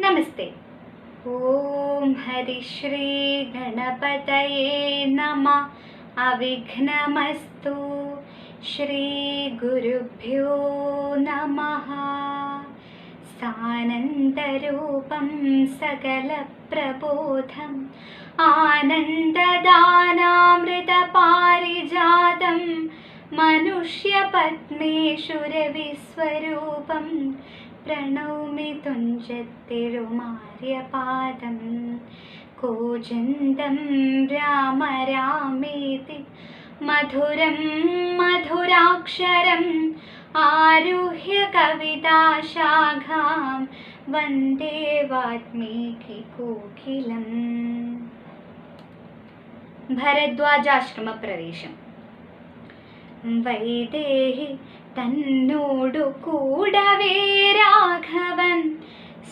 നമസ്തേ. ഓം ഹരിശ്രീ ഗണപതയേ നമ. അവിഘ്നമസ്തു. ശ്രീ ഗുരുഭ്യോ നമ. സാനന്ദരൂപം സകലപ്രബോധം. ആനന്ദദാനാമൃതപാരിജാതം. മനുഷ്യപത്മേശ്വരവിസ്വരൂപം प्रणौमि तुञ्जत्तिरुमार्यपादं कोजन्दं राम रामेति मधुरं मधुराक्षरम् आरुह्य कविताशाखां वंदे वाल्मीकिकोकिलम् भरद्वाजाश्रमप्रवेशम्। वैदेहि തന്നോടു കൂടവേ രാഘവൻ.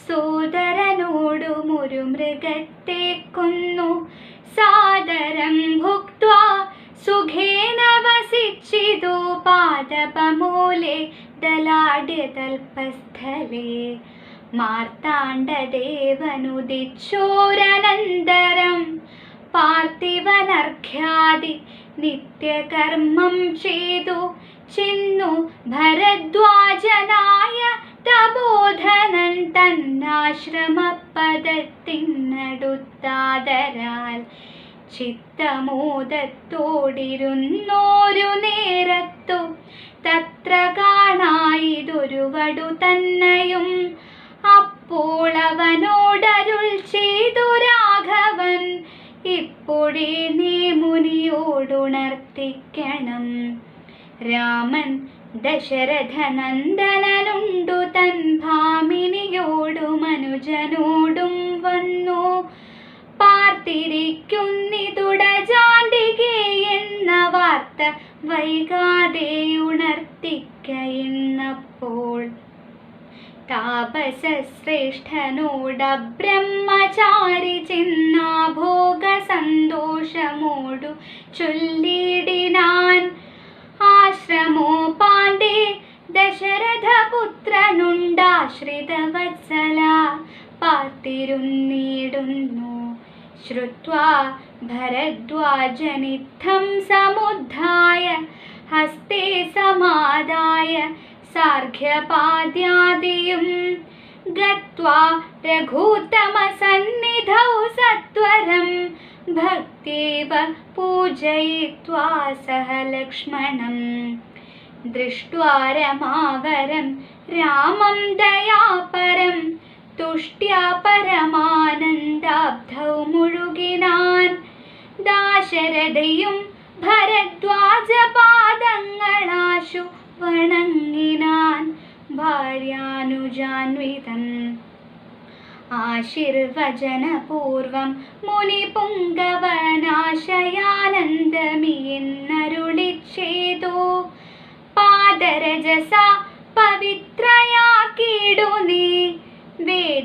സോദരനോടുമൊരു മൃഗത്തെ കൊന്നു. സാദരം ഭുക്വാ സുഖേന വസിച്ചിതു പാദപമൂലെ ദലാഢ്യതൽപസ്ഥലേ മാർത്താണ്ഡദേവനുദിച്ചോരനന്തരം. പാർത്ഥിവനർഘ്യാദി നിത്യകർമ്മം ചെയ്തു. ചെന്നു ഭരദ്വാജനായ തബോധനൻ തന്നാശ്രമപദത്തിനടുത്താതരാൽ ചിത്തമോദത്തോടിരുന്നോരു നേരത്തു തത്ര കാണായിതൊരു വടു തന്നെയും അപ്പോൾ അവനോടരുൾ ചെയ്തു രാഘവൻ ഇപ്പോഴേ നീ മുനിയോടുണർത്തിക്കണം. രാമൻ ദശരഥനന്ദനനുണ്ടു തൻ ഭാമിനിയോടു മനുജനോടും വന്നു. പാർത്തിരിക്കുന്നിതുടജാണ്ടികേ എന്ന വാർത്ത വൈകാതെ ഉണർത്തിക്കയെന്നപ്പോൾ താപസശ്രേഷ്ഠനോട ബ്രഹ്മചാരി ചിന്നാ ഭോഗ സന്തോഷമോടു श्रुत्वा भरद्वाजनित्थं समुद्धाय, हस्ते समादाय, सार्घ्यपाद्यादिं गत्वा रघुतमसन्निधौ सत्वरं भक्त्येव पूजयित्वा सह लक्ष्मणम् दृष्ट्वा रमावरं, रामं दयापरम् തുഷ്ട്യാ പരമാനന്ദാബ്ധൗ മുഴുകിനാൻ ദാശരഥയും ഭരദ്വാജപാദങ്ങളാശു വണങ്ങിനാൻ ഭാര്യാനുജാൻവിതൻ. ആശീർവചനപൂർവം മുനിപുങ്കവനാശയാനന്ദമിയെന്നരുളിച്ചേതോ പാദരജസ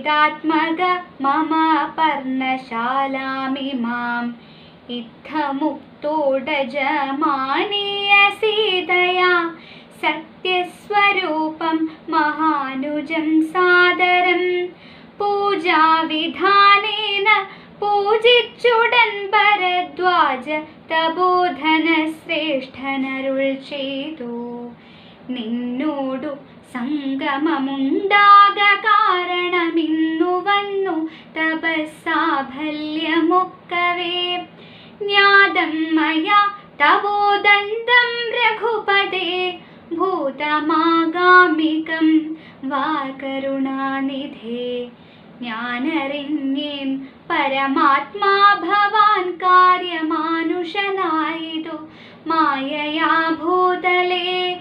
वेदात्मद ममापर्णशालामिमाम् इत्थमुक्तोडजमानीयसीतया सत्यस्वरूपं महानुजं सादरं पूजाविधानेन पूजुन् भरद्वाज प्रबोधनश्रेष्ठनरुचे निन्नोडु തബോധന ശ്രേഷ്ഠനരുൾ ചെയ്തു നിന്നോടു സംഗമമുണ്ടാക കാരണമിന്നു വന്നു തപസ്സാഫല്യമൊക്കവേ ജ്ഞാതം മയാ തവോദന്തം രഘുപദേ ഭൂതമാഗാമികം വാ കരുണാനിധേ ഞാനറിഞ്ഞേൻ പരമാത്മാ ഭവാൻ കാര്യമാനുഷനായിതു മായയാ ഭൂതലേ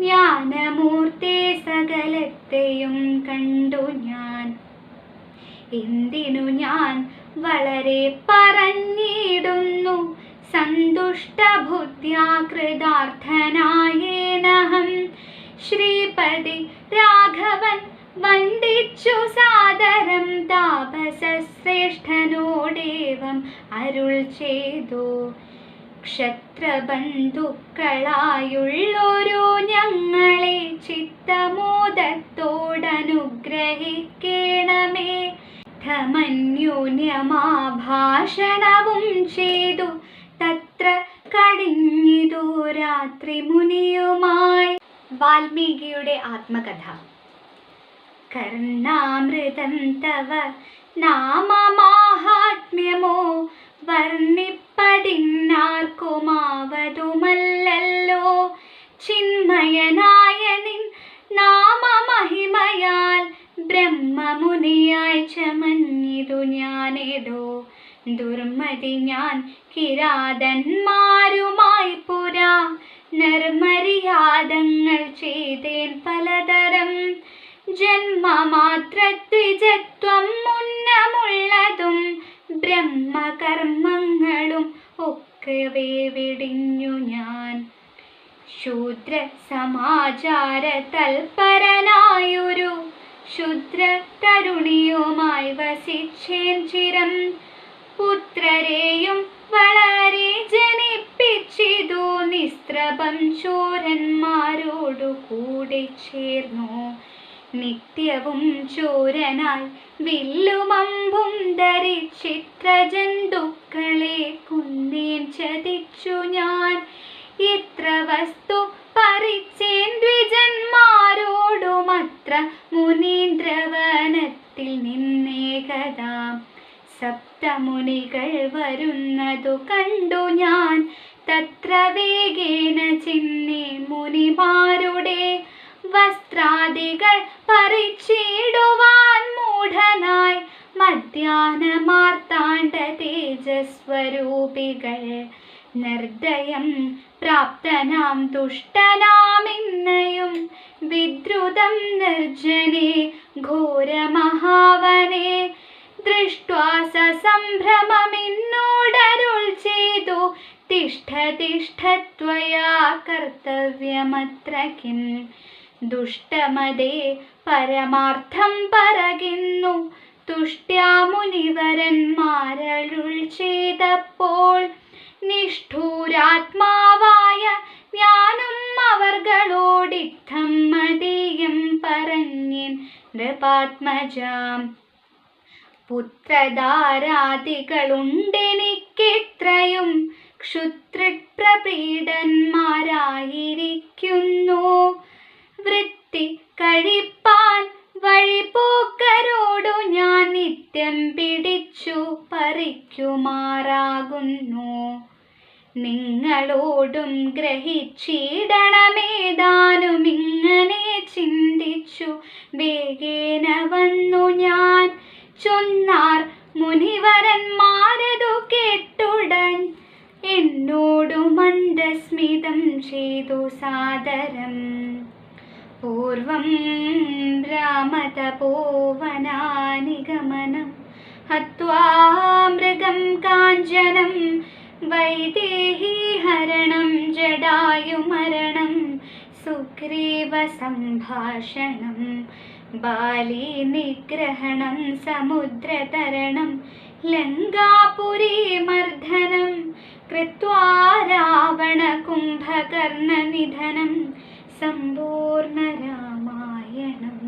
ജ്ഞാനമൂർത്തേ സകലത്തെയും കണ്ടു ഞാൻ. എന്തിനു ഞാൻ വളരെ പറഞ്ഞിടുന്നു? സന്തുഷ്ടബുദ്ധ്യാകൃതാർത്ഥനായേനഹം ശ്രീപതി രാഘവൻ വന്ദിച്ചു സാദരം താപസശ്രേഷ്ഠനോടേവം അരുൾ ചെയ്തു. ക്ഷത്രബന്ധുക്കളായുള്ളൊരു ഞങ്ങളെ ചിത്തമോദത്തോടനുഗ്രഹിക്കണമേ. ധമന്യൂന്യമാഭാഷണവും ചെയ്തു. തത്ര കടിഞ്ഞിതു രാത്രി മുനിയുമായി വാൽമീകിയുടെ ആത്മകഥ. കർണാമൃതം തവ നാമമാഹാത്മ്യമോ ഞാൻ കിരാതന്മാരുമായി പുരാ. നിർമര്യാദങ്ങൾ ചെയ്തേൻ പലതരം. ജന്മമാത്രദ്വിജത്വം മുന്നമുള്ളതും ബ്രഹ്മകർമ്മങ്ങളും ഒക്കവേ വിടിഞ്ഞു ഞാൻ. ശൂദ്ര സമാചാര തൽപരനായൊരു ശുദ്ര തരുണിയുമായി വസിച്ചേൻ ചിരം. പുത്രരെയും വളരെ ജനിപ്പിച്ചിതു നിസ്ത്രപം ചോരന്മാരോടു കൂടെ ചേർന്നു. നിത്യവും ചോരനായി വില്ലുമമ്പും ധരിച്ചിത്രജന്തുക്കളെ കുന്നേൻ ചതിച്ചു ഞാൻ. ഇത്ര വസ്തു പരിച്ചേൻ സപ്തമുനികൾ വരുന്നതു കണ്ടു ഞാൻ. തത്ര വേഗേന ചിന്നി മുനിമാരുടെ വസ്ത്രാദികൾ പറിച്ചിടുവാൻ മൂഢനായി. മധ്യാനമാർത്താണ്ട തേജസ്വരൂപികൾ നിർദ്ദയം പ്രാപ്തനാം ദുഷ്ടനാമിന്നയും സസംഭ്രമമിന്നോടരുൾ ചെയ്തു. തിഷ്ഠ തിഷ്ഠത്വയാ കർത്തവ്യമത്ര കിം ദുഷ്ടമതേ പരമാർത്ഥം പറകുന്നു. തുഷ്ട്യാമുനിവരന്മാരരുൾ ചെയ്തപ്പോൾ നിഷ്ഠൂരാത്മാവായ ഞാനും അവർകളോടിത്തം മതീയം പറഞ്ഞിൻ. നൃപാത്മജാം പുത്രധാരാദികളുണ്ടെനിക്കെത്രയും ക്ഷുത്രിപ്രപീഡന്മാരായിരിക്കുന്നു വൃത്തി കഴിപ്പാൻ വഴിപോക്കരോടു ഞാൻ നിത്യം പിടിച്ചു പറിക്കുമാറാകുന്നു. നിങ്ങളോടും ഗ്രഹിച്ചിടണമേതാനും ഇങ്ങനെ ചിന്തിച്ചു. വേഗേന വന്നു ഞാൻ ചൊന്നാർ മുനിവരന്മാരതു കേട്ടുടൻ എന്നോടു മന്ദസ്മിതം ചെയ്തു സാദരം പൂർവം രാമതപോവനാനിഗമനം ഹത്വാ മൃഗം കാഞ്ചനം വൈദേഹീഹരണം ജടായുമരണം സുഗ്രീവ बालीनिग्रहणं समुद्रतरणं लङ्गापुरीमर्दनं कृत्वा रावणकुम्भकर्णनिधनं सम्पूर्णरामायणम्